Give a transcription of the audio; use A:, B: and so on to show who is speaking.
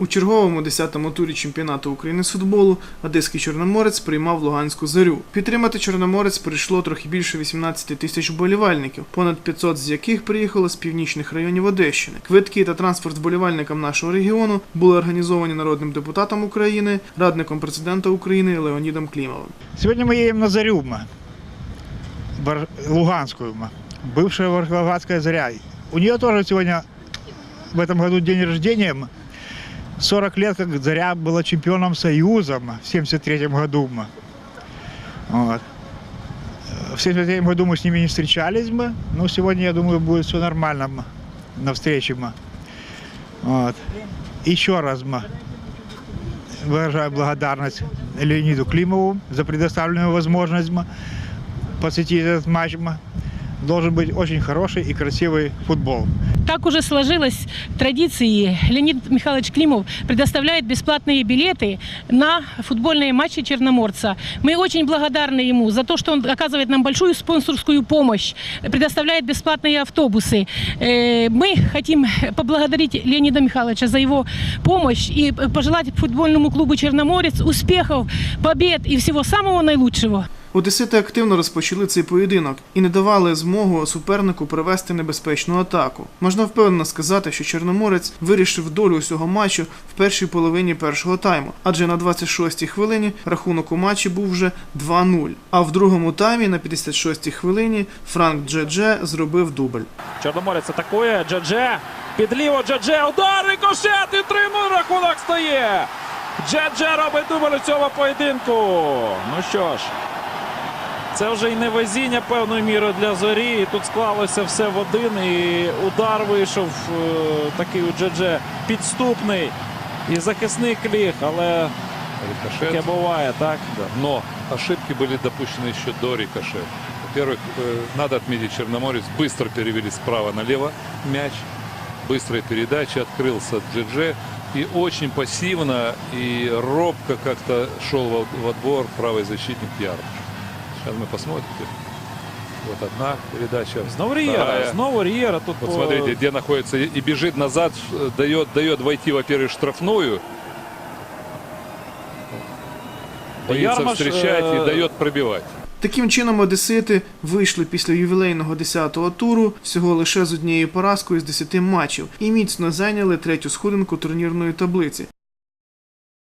A: У черговому 10-му турі чемпіонату України з футболу Одеський Чорноморець приймав Луганську зарю. Підтримати Чорноморець прийшло трохи більше 18 тисяч вболівальників, понад 500 з яких приїхало з північних районів Одещини. Квитки та транспорт вболівальникам нашого регіону були організовані народним депутатом України, радником президента України Леонідом Клімовим.
B: Сегодня мы едем на Зарю, ма. Вар- Луганскую, ма. бывшая Волгоградская Заря. У нее тоже сегодня в этом году день рождения. Ма. 40 лет, как Заря была чемпионом Союза в 73 году. Вот. В 73 году мы с ними не встречались, ма, но сегодня, я думаю, будет все нормально ма, на встрече. Вот. Еще раз ма, выражаю благодарность Леониду Климову за предоставленную возможность посетить этот матч. ма. Должен быть очень хороший и красивый футбол.
C: Так уже сложилось традиции. Леонид Михайлович Климов предоставляет бесплатные билеты на футбольные матчи Черноморца. Мы очень благодарны ему за то, что он оказывает нам большую спонсорскую помощь, предоставляет бесплатные автобусы. Э, Мы хотим поблагодарить Леонида Михайловича за его помощь и пожелать футбольному клубу Черноморец успехов, побед и всего самого наилучшего.
A: Одесити активно розпочали цей поєдинок і не давали змогу супернику провести небезпечну атаку. Можна впевнено сказати, що Чорноморець вирішив долю усього матчу в першій половині першого тайму, адже на 26-й хвилині рахунок у матчі був вже 2-0. А в другому таймі на 56-й хвилині Франк Дже-Дже зробив дубль.
D: Чорноморець атакує. Дже-Дже. Під ліво Дже-Дже. Удар рикошет і 3-0 рахунок стає. Дже-Дже робить дубль у цьому поєдинку. Ну що ж. Це вже і не везіння певною мірою для зорі. І тут склалося все в один. І удар вийшов е, такий у Дже-Дже підступний. І захисник ліг, але таке
E: Рикошет.
D: буває, так?
E: Но ошибки были допущены еще до рикошета. Во-первых, э, надо отметить, Черноморец быстро перевели справа налево мяч. Быстрая передача, открылся Джидже. И очень пассивно и робко как-то шел в в отбор правый защитник Ярмаш. Сейчас мы посмотрим. Вот одна передача.
D: Знову Рієра.
E: вторая.
D: Знову Рієра. Тут
E: Вот
D: по-
E: смотрите, где находится и и бежит назад, э, дает, дает войти, во-первых, штрафную. Боится
D: Ярмаш,
E: встречать
D: э,
E: и дает пробивать.
A: Таким чином, одесити вийшли після ювілейного 10-го туру всього лише з однією поразкою з 10 матчів і міцно зайняли третю сходинку турнірної таблиці.